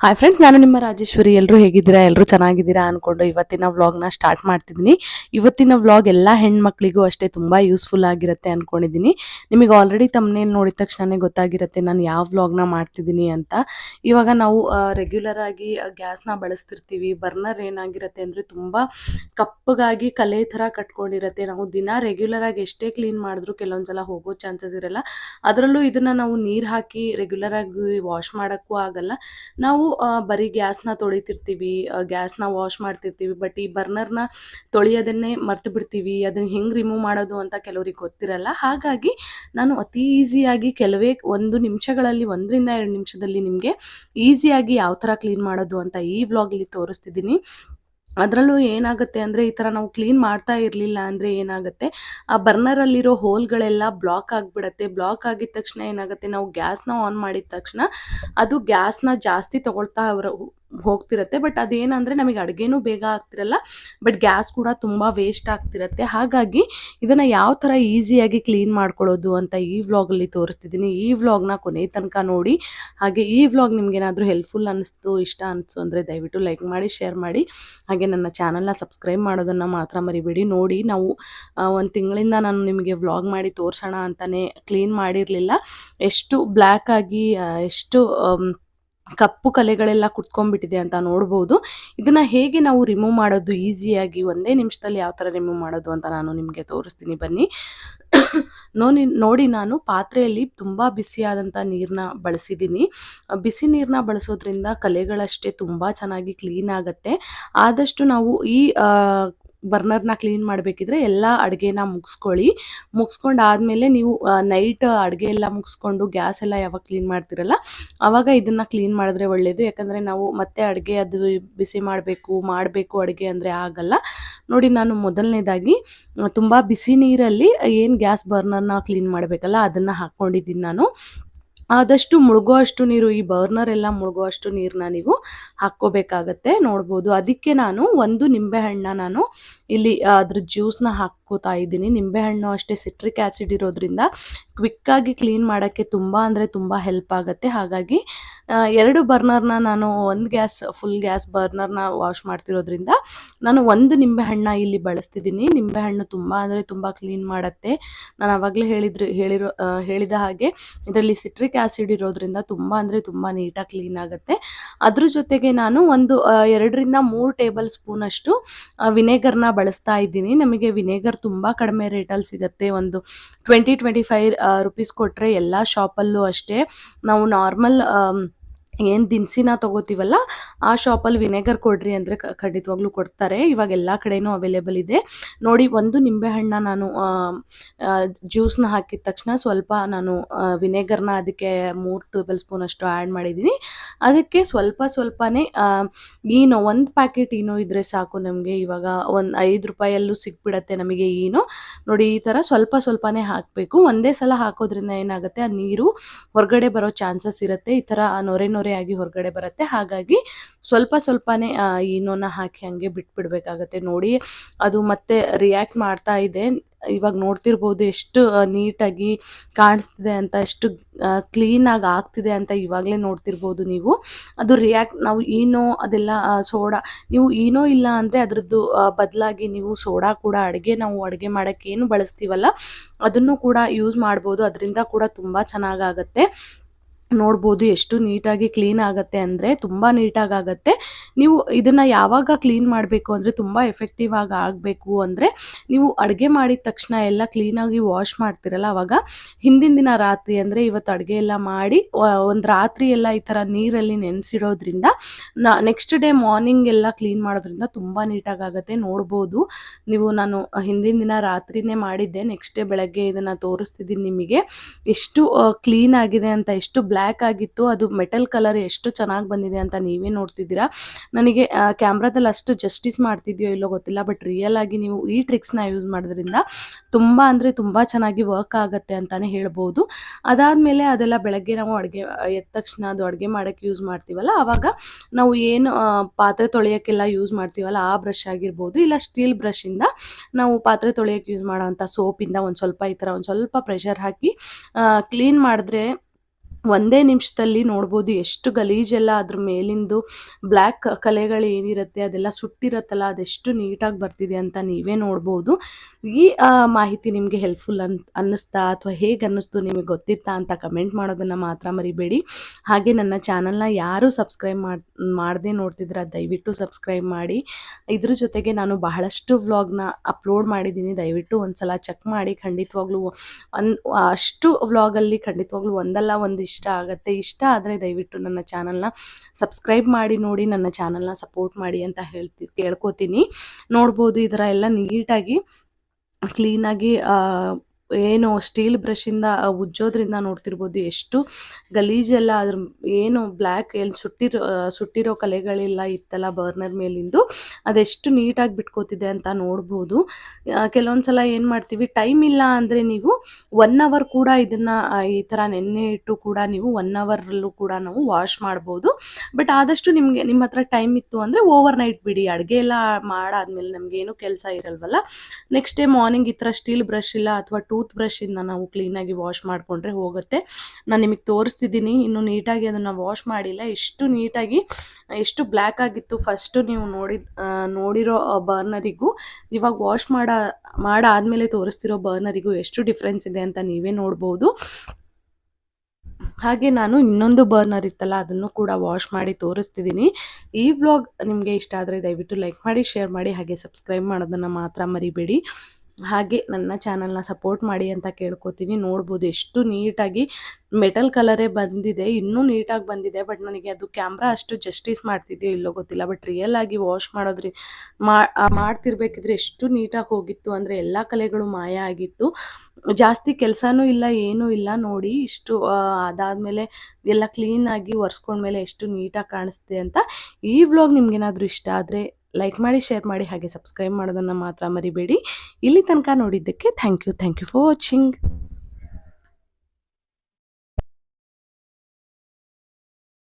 Hi friends ನಾನು ನಿಮ್ಮ ರಾಜೇಶ್ವರಿ. ಎಲ್ಲರೂ ಹೇಗಿದ್ದೀರಾ? ಎಲ್ಲರೂ ಚೆನ್ನಾಗಿದ್ದೀರಾ ಅಂದ್ಕೊಂಡು ಇವತ್ತಿನ ವ್ಲಾಗ್ನ ಸ್ಟಾರ್ಟ್ ಮಾಡ್ತಿದ್ದೀನಿ. ಇವತ್ತಿನ ವ್ಲಾಗ್ ಎಲ್ಲ ಹೆಣ್ಮಕ್ಳಿಗೂ ಅಷ್ಟೇ ತುಂಬ ಯೂಸ್ಫುಲ್ ಆಗಿರುತ್ತೆ ಅನ್ಕೊಂಡಿದ್ದೀನಿ. ನಿಮಗೆ ಆಲ್ರೆಡಿ ತಮ್ಮನೇಲಿ ನೋಡಿದ ತಕ್ಷಣವೇ ಗೊತ್ತಾಗಿರುತ್ತೆ ನಾನು ಯಾವ ವ್ಲಾಗ್ನ ಮಾಡ್ತಿದ್ದೀನಿ ಅಂತ. ಇವಾಗ ನಾವು ರೆಗ್ಯುಲರ್ ಆಗಿ ಗ್ಯಾಸ್ನ ಬಳಸ್ತಿರ್ತೀವಿ. ಬರ್ನರ್ ಏನಾಗಿರುತ್ತೆ ಅಂದರೆ ತುಂಬ ಕಪ್ಪಗಾಗಿ ಕಲೆ ಥರ ಕಟ್ಕೊಂಡಿರುತ್ತೆ. ನಾವು ದಿನ ರೆಗ್ಯುಲರ್ ಆಗಿ ಎಷ್ಟೇ ಕ್ಲೀನ್ ಮಾಡಿದ್ರು ಕೆಲವೊಂದ್ಸಲ ಹೋಗೋ ಚಾನ್ಸಸ್ ಇರಲ್ಲ. ಅದರಲ್ಲೂ ಇದನ್ನು ನಾವು ನೀರು ಹಾಕಿ ರೆಗ್ಯುಲರ್ ಆಗಿ ವಾಶ್ ಮಾಡೋಕ್ಕೂ ಆಗಲ್ಲ. ನಾವು ಬರೀ ಗ್ಯಾಸ್ನ ತೊಳಿತಿರ್ತೀವಿ ಗ್ಯಾಸ್ನ ವಾಶ್ ಮಾಡ್ತಿರ್ತೀವಿ, ಬಟ್ ಈ ಬರ್ನರ್ನ ತೊಳೆಯೋದನ್ನೇ ಮರ್ತು ಬಿಡ್ತೀವಿ, ಅದನ್ನ ಹೆಂಗೆ ರಿಮೂವ್ ಮಾಡೋದು ಅಂತ ಕೆಲವ್ರಿಗೆ ಗೊತ್ತಿರಲ್ಲ. ಹಾಗಾಗಿ ನಾನು ಅತಿ ಈಸಿಯಾಗಿ ಕೆಲವೇ ಒಂದು ನಿಮಿಷಗಳಲ್ಲಿ, ಒಂದರಿಂದ ಎರಡು ನಿಮಿಷದಲ್ಲಿ ನಿಮಗೆ ಈಸಿಯಾಗಿ ಯಾವ ಥರ ಕ್ಲೀನ್ ಮಾಡೋದು ಅಂತ ಈ ವ್ಲಾಗಲ್ಲಿ ತೋರಿಸ್ತಿದ್ದೀನಿ. ಅದರಲ್ಲೂ ಏನಾಗುತ್ತೆ ಅಂದರೆ ಈ ಥರ ನಾವು ಕ್ಲೀನ್ ಮಾಡ್ತಾ ಇರಲಿಲ್ಲ ಅಂದರೆ ಏನಾಗುತ್ತೆ? ಆ ಬರ್ನರಲ್ಲಿರೋ ಹೋಲ್ಗಳೆಲ್ಲ ಬ್ಲಾಕ್ ಆಗಿಬಿಡತ್ತೆ. ಬ್ಲಾಕ್ ಆಗಿದ ತಕ್ಷಣ ಏನಾಗುತ್ತೆ? ನಾವು ಗ್ಯಾಸ್ನ ಆನ್ ಮಾಡಿದ ತಕ್ಷಣ ಅದು ಗ್ಯಾಸ್ನ ಜಾಸ್ತಿ ತಗೊಳ್ತಾ ಅವ್ರ ಹೋಗ್ತಿರತ್ತೆ. ಬಟ್ ಅದೇನಂದರೆ ನಮಗೆ ಅಡುಗೆನೂ ಬೇಗ ಆಗ್ತಿರಲ್ಲ. ಬಟ್ ಗ್ಯಾಸ್ ಕೂಡ ತುಂಬ ವೇಸ್ಟ್ ಆಗ್ತಿರತ್ತೆ. ಹಾಗಾಗಿ ಇದನ್ನು ಯಾವ ಥರ ಈಸಿಯಾಗಿ ಕ್ಲೀನ್ ಮಾಡ್ಕೊಳ್ಳೋದು ಅಂತ ಈ ವ್ಲಾಗಲ್ಲಿ ತೋರಿಸ್ತಿದ್ದೀನಿ ಈ ವ್ಲಾಗ್ನ ಕೊನೆ ತನಕ ನೋಡಿ. ಹಾಗೆ ಈ ವ್ಲಾಗ್ ನಿಮ್ಗೇನಾದರೂ ಹೆಲ್ಪ್ಫುಲ್ ಅನಿಸ್ತು ಇಷ್ಟ ಅನಿಸ್ತು ಅಂದರೆ ದಯವಿಟ್ಟು ಲೈಕ್ ಮಾಡಿ ಶೇರ್ ಮಾಡಿ. ಹಾಗೆ ನನ್ನ ಚಾನಲ್ನ ಸಬ್ಸ್ಕ್ರೈಬ್ ಮಾಡೋದನ್ನು ಮಾತ್ರ ಮರಿಬೇಡಿ. ನೋಡಿ ನಾವು ಒಂದು ತಿಂಗಳಿಂದ ನಾನು ನಿಮಗೆ ವ್ಲಾಗ್ ಮಾಡಿ ತೋರಿಸೋಣ ಅಂತಲೇ ಕ್ಲೀನ್ ಮಾಡಿರಲಿಲ್ಲ. ಎಷ್ಟು ಬ್ಲ್ಯಾಕ್ ಆಗಿ ಎಷ್ಟು ಕಪ್ಪು ಕಲೆಗಳೆಲ್ಲ ಕುತ್ಕೊಂಡ್ಬಿಟ್ಟಿದೆ ಅಂತ ನೋಡ್ಬೋದು. ಇದನ್ನು ಹೇಗೆ ನಾವು ರಿಮೂವ್ ಮಾಡೋದು ಈಸಿಯಾಗಿ ಒಂದೇ ನಿಮಿಷದಲ್ಲಿ ಯಾವ ಥರ ರಿಮೂವ್ ಮಾಡೋದು ಅಂತ ನಾನು ನಿಮಗೆ ತೋರಿಸ್ತೀನಿ. ಬನ್ನಿ. ನೋಡಿ ನೋಡಿ ನಾನು ಪಾತ್ರೆಯಲ್ಲಿ ತುಂಬ ಬಿಸಿಯಾದಂಥ ನೀರನ್ನ ಬಳಸಿದ್ದೀನಿ. ಬಿಸಿ ನೀರನ್ನ ಬಳಸೋದ್ರಿಂದ ಕಲೆಗಳಷ್ಟೇ ತುಂಬ ಚೆನ್ನಾಗಿ ಕ್ಲೀನ್ ಆಗುತ್ತೆ. ಆದಷ್ಟು ನಾವು ಈ ಬರ್ನರ್ನ ಕ್ಲೀನ್ ಮಾಡಬೇಕಿದ್ರೆ ಎಲ್ಲ ಅಡುಗೆನ ಮುಗಿಸ್ಕೊಳ್ಳಿ. ಮುಗಿಸ್ಕೊಂಡು ಆದಮೇಲೆ ನೀವು ನೈಟ್ ಅಡುಗೆ ಎಲ್ಲ ಮುಗಿಸ್ಕೊಂಡು ಗ್ಯಾಸ್ ಎಲ್ಲ ಯಾವಾಗ ಕ್ಲೀನ್ ಮಾಡ್ತಿರಲ್ಲ ಆವಾಗ ಇದನ್ನು ಕ್ಲೀನ್ ಮಾಡಿದ್ರೆ ಒಳ್ಳೆಯದು ಯಾಕಂದರೆ ನಾವು ಮತ್ತೆ ಅಡುಗೆ ಅದು ಬಿಸಿ ಮಾಡಬೇಕು ಮಾಡಬೇಕು ಅಡುಗೆ ಅಂದರೆ ಆಗಲ್ಲ. ನೋಡಿ ನಾನು ಮೊದಲನೇದಾಗಿ, ತುಂಬ ಬಿಸಿ ನೀರಲ್ಲಿ ಏನು ಗ್ಯಾಸ್ ಬರ್ನರ್ನ ಕ್ಲೀನ್ ಮಾಡಬೇಕಲ್ಲ, ಅದನ್ನು ಹಾಕ್ಕೊಂಡಿದ್ದೀನಿ ನಾನು. ಆದಷ್ಟು ಮುಳುಗೋ ಅಷ್ಟು ನೀರು, ಈ ಬರ್ನರ್ ಎಲ್ಲ ಮುಳುಗೋ ಅಷ್ಟು ನೀರನ್ನ ನೀವು ಹಾಕ್ಕೋಬೇಕಾಗತ್ತೆ. ನೋಡ್ಬೋದು. ಅದಕ್ಕೆ ನಾನು ಒಂದು ನಿಂಬೆಹಣ್ಣ ನಾನು ಇಲ್ಲಿ ಅದ್ರ ಜ್ಯೂಸ್ನ ಹಾಕ್ಕೋತಾ ಇದ್ದೀನಿ. ನಿಂಬೆಹಣ್ಣು ಅಷ್ಟೇ ಸಿಟ್ರಿಕ್ ಆ್ಯಸಿಡ್ ಇರೋದ್ರಿಂದ ಕ್ವಿಕ್ಕಾಗಿ ಕ್ಲೀನ್ ಮಾಡೋಕ್ಕೆ ತುಂಬ ಅಂದರೆ ತುಂಬ ಹೆಲ್ಪ್ ಆಗುತ್ತೆ. ಹಾಗಾಗಿ ಎರಡು ಬರ್ನರ್ನ ನಾನು ಒಂದು ಗ್ಯಾಸ್ ಫುಲ್ ಗ್ಯಾಸ್ ಬರ್ನರ್ನ ವಾಶ್ ಮಾಡ್ತಿರೋದ್ರಿಂದ ನಾನು ಒಂದು ನಿಂಬೆಹಣ್ಣ ಇಲ್ಲಿ ಬಳಸ್ತಿದ್ದೀನಿ. ನಿಂಬೆಹಣ್ಣು ತುಂಬ ಅಂದರೆ ತುಂಬ ಕ್ಲೀನ್ ಮಾಡುತ್ತೆ. ನಾನು ಆವಾಗಲೇ ಹೇಳಿದ್ರು, ಹೇಳಿರೋ ಹೇಳಿದ ಹಾಗೆ ಇದರಲ್ಲಿ ಸಿಟ್ರಿಕ್ ಆ್ಯಸಿಡ್ ಇರೋದ್ರಿಂದ ತುಂಬ ಅಂದರೆ ತುಂಬ ನೀಟಾಗಿ ಕ್ಲೀನ್ ಆಗುತ್ತೆ. ಅದ್ರ ಜೊತೆಗೆ ನಾನು ಒಂದು ಎರಡರಿಂದ ಮೂರು ಟೇಬಲ್ ಸ್ಪೂನಷ್ಟು ವಿನೆಗರ್ನ ಬಳಸ್ತಾ ಇದ್ದೀನಿ. ನಮಗೆ ವಿನೆಗರ್ ತುಂಬ ಕಡಿಮೆ ರೇಟಲ್ಲಿ ಸಿಗುತ್ತೆ. ಒಂದು ಟ್ವೆಂಟಿ ಟ್ವೆಂಟಿ ಫೈವ್ ರುಪೀಸ್ ಕೊಟ್ಟರೆ ಎಲ್ಲ ಶಾಪಲ್ಲೂ ಅಷ್ಟೇ. ನಾವು ನಾರ್ಮಲ್ ಏನು ದಿನಸಿನ ತೊಗೋತೀವಲ್ಲ, ಆ ಶಾಪಲ್ಲಿ ವಿನೆಗರ್ ಕೊಡ್ರಿ ಅಂದರೆ ಖಂಡಿತವಾಗ್ಲೂ ಕೊಡ್ತಾರೆ. ಇವಾಗ ಎಲ್ಲ ಕಡೆನೂ ಅವೈಲೇಬಲ್ ಇದೆ. ನೋಡಿ, ಒಂದು ನಿಂಬೆಹಣ್ಣ ನಾನು ಜ್ಯೂಸ್ನ ಹಾಕಿದ ತಕ್ಷಣ ಸ್ವಲ್ಪ ನಾನು ವಿನೆಗರ್ನ ಅದಕ್ಕೆ ಮೂರು ಟೇಬಲ್ ಸ್ಪೂನ್ ಅಷ್ಟು ಆ್ಯಡ್ ಮಾಡಿದ್ದೀನಿ ಅದಕ್ಕೆ ಸ್ವಲ್ಪ ಸ್ವಲ್ಪನೇ ಏನು ಒಂದು ಪ್ಯಾಕೆಟ್ ಈನೋ ಇದ್ದರೆ ಸಾಕು ನಮಗೆ. ಇವಾಗ ಒಂದು ಐದು ರೂಪಾಯಲ್ಲೂ ಸಿಕ್ಬಿಡತ್ತೆ ನಮಗೆ ಏನು ನೋಡಿ, ಈ ಥರ ಸ್ವಲ್ಪ ಸ್ವಲ್ಪನೇ ಹಾಕಬೇಕು. ಒಂದೇ ಸಲ ಹಾಕೋದ್ರಿಂದ ಏನಾಗುತ್ತೆ, ಆ ನೀರು ಹೊರಗಡೆ ಬರೋ ಚಾನ್ಸಸ್ ಇರುತ್ತೆ. ಈ ಥರ ನೊರೆ ಆಗಿ ಹೊರಗಡೆ ಬರುತ್ತೆ. ಹಾಗಾಗಿ ಸ್ವಲ್ಪ ಸ್ವಲ್ಪನೇ ಏನೋನ ಹಾಕಿ ಹಂಗೆ ಬಿಟ್ಬಿಡ್ಬೇಕಾಗತ್ತೆ. ನೋಡಿ, ಅದು ಮತ್ತೆ ರಿಯಾಕ್ಟ್ ಮಾಡ್ತಾ ಇದೆ. ಇವಾಗ ನೋಡ್ತಿರ್ಬೋದು ಎಷ್ಟು ನೀಟಾಗಿ ಕಾಣಿಸ್ತಿದೆ ಅಂತ, ಎಷ್ಟು ಕ್ಲೀನಾಗಿ ಆಗ್ತಿದೆ ಅಂತ ಇವಾಗಲೇ ನೋಡ್ತಿರ್ಬೋದು ನೀವು. ಅದು ರಿಯಾಕ್ಟ್ ನಾವು ಈನೋ ಅದೆಲ್ಲ ಸೋಡಾ, ನೀವು ಈನೋ ಇಲ್ಲ ಅಂದರೆ ಅದರದ್ದು ಬದಲಾಗಿ ನೀವು ಸೋಡಾ ಕೂಡ ಅಡುಗೆ, ನಾವು ಅಡುಗೆ ಮಾಡೋಕ್ಕೆ ಏನು ಬಳಸ್ತೀವಲ್ಲ, ಅದನ್ನು ಕೂಡ ಯೂಸ್ ಮಾಡ್ಬೋದು. ಅದರಿಂದ ಕೂಡ ತುಂಬ ಚೆನ್ನಾಗಾಗತ್ತೆ. ನೋಡ್ಬೋದು ಎಷ್ಟು ನೀಟಾಗಿ ಕ್ಲೀನ್ ಆಗುತ್ತೆ ಅಂದರೆ ತುಂಬ ನೀಟಾಗಿ ಆಗುತ್ತೆ. ನೀವು ಇದನ್ನು ಯಾವಾಗ ಕ್ಲೀನ್ ಮಾಡಬೇಕು ಅಂದರೆ ತುಂಬ ಎಫೆಕ್ಟಿವ್ ಆಗಿ ಆಗಬೇಕು ಅಂದರೆ ನೀವು ಅಡುಗೆ ಮಾಡಿದ ತಕ್ಷಣ ಎಲ್ಲ ಕ್ಲೀನಾಗಿ ವಾಶ್ ಮಾಡ್ತಿರಲ್ಲ ಆವಾಗ ಹಿಂದಿನ ದಿನ ರಾತ್ರಿ ಅಂದರೆ ಇವತ್ತು ಅಡುಗೆ ಎಲ್ಲ ಮಾಡಿ ಒಂದು ರಾತ್ರಿ ಎಲ್ಲ ಈ ಥರ ನೀರಲ್ಲಿ ನೆನೆಸಿಡೋದ್ರಿಂದ ನೆಕ್ಸ್ಟ್ ಡೇ ಮಾರ್ನಿಂಗ್ ಎಲ್ಲ ಕ್ಲೀನ್ ಮಾಡೋದ್ರಿಂದ ತುಂಬ ನೀಟಾಗಿ ಆಗುತ್ತೆ. ನೋಡ್ಬೋದು ನೀವು, ನಾನು ಹಿಂದಿನ ದಿನ ರಾತ್ರಿನೇ ಮಾಡಿದ್ದೆ ನೆಕ್ಸ್ಟ್ ಡೇ ಬೆಳಗ್ಗೆ ಇದನ್ನು ತೋರಿಸ್ತಿದ್ದೀನಿ ನಿಮಗೆ. ಎಷ್ಟು ಕ್ಲೀನ್ ಆಗಿದೆ ಅಂತ, ಎಷ್ಟು ಬ್ಲ್ಯಾಕ್ ಆಗಿತ್ತು, ಅದು ಮೆಟಲ್ ಕಲರ್ ಎಷ್ಟು ಚೆನ್ನಾಗಿ ಬಂದಿದೆ ಅಂತ ನೀವೇ ನೋಡ್ತಿದ್ದೀರಾ. ನನಗೆ ಕ್ಯಾಮ್ರಾದಲ್ಲಿ ಅಷ್ಟು ಜಸ್ಟಿಸ್ ಮಾಡ್ತಿದ್ಯೋ ಇಲ್ಲೋ ಗೊತ್ತಿಲ್ಲ, ಬಟ್ ರಿಯಲ್ ಆಗಿ ನೀವು ಈ ಟ್ರಿಕ್ಸ್ನ ಯೂಸ್ ಮಾಡೋದ್ರಿಂದ ತುಂಬ ಅಂದರೆ ತುಂಬ ಚೆನ್ನಾಗಿ ವರ್ಕ್ ಆಗುತ್ತೆ ಅಂತಲೇ ಹೇಳ್ಬೋದು. ಅದಾದಮೇಲೆ ಅದೆಲ್ಲ ಬೆಳಗ್ಗೆ ನಾವು ಅಡುಗೆ, ಎದ್ದ ತಕ್ಷಣ ಅದು ಅಡುಗೆ ಮಾಡೋಕ್ಕೆ ಯೂಸ್ ಮಾಡ್ತೀವಲ್ಲ ಆವಾಗ ನಾವು ಏನು ಪಾತ್ರೆ ತೊಳೆಯೋಕ್ಕೆಲ್ಲ ಯೂಸ್ ಮಾಡ್ತೀವಲ್ಲ, ಆ ಬ್ರಷ್ ಆಗಿರ್ಬೋದು, ಇಲ್ಲ ಸ್ಟೀಲ್ ಬ್ರಷಿಂದ ನಾವು ಪಾತ್ರೆ ತೊಳೆಯೋಕ್ಕೆ ಯೂಸ್ ಮಾಡೋವಂಥ ಸೋಪಿಂದ ಒಂದು ಸ್ವಲ್ಪ ಈ ಥರ ಒಂದು ಸ್ವಲ್ಪ ಪ್ರೆಷರ್ ಹಾಕಿ ಕ್ಲೀನ್ ಮಾಡಿದ್ರೆ ಒಂದೇ ನಿಮಿಷದಲ್ಲಿ ನೋಡ್ಬೋದು ಎಷ್ಟು ಗಲೀಜೆಲ್ಲ ಅದ್ರ ಮೇಲಿಂದು ಬ್ಲ್ಯಾಕ್ ಕಲೆಗಳು ಏನಿರುತ್ತೆ ಅದೆಲ್ಲ ಸುಟ್ಟಿರತ್ತಲ್ಲ, ಅದೆಷ್ಟು ನೀಟಾಗಿ ಬರ್ತಿದೆ ಅಂತ ನೀವೇ ನೋಡ್ಬೋದು. ಈ ಮಾಹಿತಿ ನಿಮಗೆ ಹೆಲ್ಪ್ಫುಲ್ ಅನ್, ಅನ್ನಿಸ್ತಾ ಅಥವಾ ಹೇಗೆ ಅನ್ನಿಸ್ತು ನಿಮಗೆ ಗೊತ್ತಿತ್ತಾ ಅಂತ ಕಮೆಂಟ್ ಮಾಡೋದನ್ನು ಮಾತ್ರ ಮರಿಬೇಡಿ. ಹಾಗೆ ನನ್ನ ಚಾನಲ್ನ ಯಾರು ಸಬ್ಸ್ಕ್ರೈಬ್ ಮಾಡಿ, ಮಾಡದೆ ನೋಡ್ತಿದ್ರೆ ದಯವಿಟ್ಟು ಸಬ್ಸ್ಕ್ರೈಬ್ ಮಾಡಿ. ಇದ್ರ ಜೊತೆಗೆ ನಾನು ಬಹಳಷ್ಟು ವ್ಲಾಗ್ನ ಅಪ್ಲೋಡ್ ಮಾಡಿದ್ದೀನಿ. ದಯವಿಟ್ಟು ಒಂದ್ಸಲ ಚೆಕ್ ಮಾಡಿ. ಖಂಡಿತವಾಗ್ಲೂ ಒಂದು, ಅಷ್ಟು ವ್ಲಾಗಲ್ಲಿ ಖಂಡಿತವಾಗ್ಲೂ ಒಂದಲ್ಲ, ಒಂದು ಇಷ್ಟ ಆಗುತ್ತೆ. ಇಷ್ಟ ಆದರೆ ದಯವಿಟ್ಟು ನನ್ನ ಚಾನಲ್ನ ಸಬ್ಸ್ಕ್ರೈಬ್ ಮಾಡಿ, ನೋಡಿ, ನನ್ನ ಚಾನಲ್ನ ಸಪೋರ್ಟ್ ಮಾಡಿ ಅಂತ ಹೇಳ್ತಿ, ಕೇಳ್ಕೊತೀನಿ. ನೋಡ್ಬೋದು ಇದರ ಎಲ್ಲ ನೀಟಾಗಿ, ಕ್ಲೀನಾಗಿ ಏನು ಸ್ಟೀಲ್ ಬ್ರಷಿಂದ ಉಜ್ಜೋದ್ರಿಂದ ನೋಡ್ತಿರ್ಬೋದು ಎಷ್ಟು ಗಲೀಜೆಲ್ಲ ಅದ್ರ ಏನು ಬ್ಲ್ಯಾಕ್ ಎಲ್ಲಿ ಸುಟ್ಟಿರೋ ಸುಟ್ಟಿರೋ ಕಲೆಗಳೆಲ್ಲ ಇತ್ತಲ್ಲ ಬರ್ನರ್ ಮೇಲಿಂದು. ಅದೆಷ್ಟು ನೀಟಾಗಿ ಬಿಟ್ಕೋತಿದೆ ಅಂತ ನೋಡ್ಬೋದು. ಕೆಲವೊಂದು ಸಲ ಏನು ಮಾಡ್ತೀವಿ ಟೈಮ್ ಇಲ್ಲ ಅಂದರೆ ನೀವು ಒನ್ ಅವರ್ ಕೂಡ ಇದನ್ನು ಈ ಥರ ನೆನ್ನೆ ಇಟ್ಟು ಕೂಡ ನೀವು ಒನ್ ಅವರಲ್ಲೂ ಕೂಡ ನಾವು ವಾಶ್ ಮಾಡ್ಬೋದು. ಬಟ್ ಆದಷ್ಟು ನಿಮಗೆ, ನಿಮ್ಮ ಹತ್ರ ಟೈಮ್ ಇತ್ತು ಅಂದರೆ ಓವರ್ ನೈಟ್ ಬಿಡಿ. ಅಡುಗೆ ಎಲ್ಲ ಮಾಡಾದ್ಮೇಲೆ ನಮಗೇನು ಕೆಲಸ ಇರಲ್ವಲ್ಲ. ನೆಕ್ಸ್ಟ್ ಡೇ ಮಾರ್ನಿಂಗ್ ಈ ಥರ ಸ್ಟೀಲ್ ಬ್ರಷ್ ಇಲ್ಲ ಅಥವಾ ಟೂತ್ ಬ್ರಷಿಂದ ನಾವು ಕ್ಲೀನಾಗಿ ವಾಶ್ ಮಾಡಿಕೊಂಡ್ರೆ ಹೋಗುತ್ತೆ. ನಾನು ನಿಮಗೆ ತೋರಿಸ್ತಿದ್ದೀನಿ ಇನ್ನು ನೀಟಾಗಿ ಅದನ್ನು ವಾಶ್ ಮಾಡಿಲ್ಲ. ಎಷ್ಟು ನೀಟಾಗಿ, ಎಷ್ಟು ಬ್ಲ್ಯಾಕ್ ಆಗಿತ್ತು ಫಸ್ಟು ನೀವು ನೋಡಿ ನೋಡಿರೋ ಬರ್ನರಿಗೂ ಇವಾಗ ವಾಶ್ ಮಾಡ, ಮಾಡಾದಮೇಲೆ ತೋರಿಸ್ತಿರೋ ಬರ್ನರಿಗೂ ಎಷ್ಟು ಡಿಫ್ರೆನ್ಸ್ ಇದೆ ಅಂತ ನೀವೇ ನೋಡ್ಬೋದು. ಹಾಗೆ ನಾನು ಇನ್ನೊಂದು ಬರ್ನರ್ ಇತ್ತಲ್ಲ, ಅದನ್ನು ಕೂಡ ವಾಶ್ ಮಾಡಿ ತೋರಿಸ್ತಿದ್ದೀನಿ ಈ ವ್ಲಾಗ್ ನಿಮಗೆ ಇಷ್ಟ ಆದರೆ ದಯವಿಟ್ಟು ಲೈಕ್ ಮಾಡಿ ಶೇರ್ ಮಾಡಿ, ಹಾಗೆ ಸಬ್ಸ್ಕ್ರೈಬ್ ಮಾಡೋದನ್ನು ಮಾತ್ರ ಮರಿಬೇಡಿ. ಹಾಗೆ ನನ್ನ ಚಾನಲ್ನ ಸಪೋರ್ಟ್ ಮಾಡಿ ಅಂತ ಕೇಳ್ಕೊತೀನಿ. ನೋಡ್ಬೋದು ಎಷ್ಟು ನೀಟಾಗಿ ಮೆಟಲ್ ಕಲರೇ ಬಂದಿದೆ. ಇನ್ನೂ ನೀಟಾಗಿ ಬಂದಿದೆ. ಬಟ್ ನನಗೆ ಅದು ಕ್ಯಾಮ್ರಾ ಅಷ್ಟು ಜಸ್ಟಿಸ್ ಮಾಡ್ತಿದ್ಯೋ ಇಲ್ಲೋ ಗೊತ್ತಿಲ್ಲ. ಬಟ್ ರಿಯಲ್ ಆಗಿ ವಾಶ್ ಮಾಡೋದ್ರಿ ಮಾಡ್ತಿರ್ಬೇಕಿದ್ರೆ ಎಷ್ಟು ನೀಟಾಗಿ ಹೋಗಿತ್ತು ಅಂದರೆ ಎಲ್ಲ ಕಲೆಗಳು ಮಾಯ ಆಗಿತ್ತು. ಜಾಸ್ತಿ ಕೆಲಸನೂ ಇಲ್ಲ, ಏನೂ ಇಲ್ಲ. ನೋಡಿ ಇಷ್ಟು ಅದಾದ್ಮೇಲೆ ಎಲ್ಲ ಕ್ಲೀನಾಗಿ ಒರೆಸ್ಕೊಂಡ್ಮೇಲೆ ಎಷ್ಟು ನೀಟಾಗಿ ಕಾಣಿಸ್ತಿದೆ ಅಂತ ಈ ವ್ಲಾಗ್ ನಿಮ್ಗೇನಾದರೂ ಇಷ್ಟ ಆದರೆ ಲೈಕ್ ಮಾಡಿ ಶೇರ್ ಮಾಡಿ, ಹಾಗೆ ಸಬ್ಸ್ಕ್ರೈಬ್ ಮಾಡೋದನ್ನು ಮಾತ್ರ ಮರಿಬೇಡಿ. ಇಲ್ಲಿ ತನಕ ನೋಡಿದ್ದಕ್ಕೆ thank you thank you for watching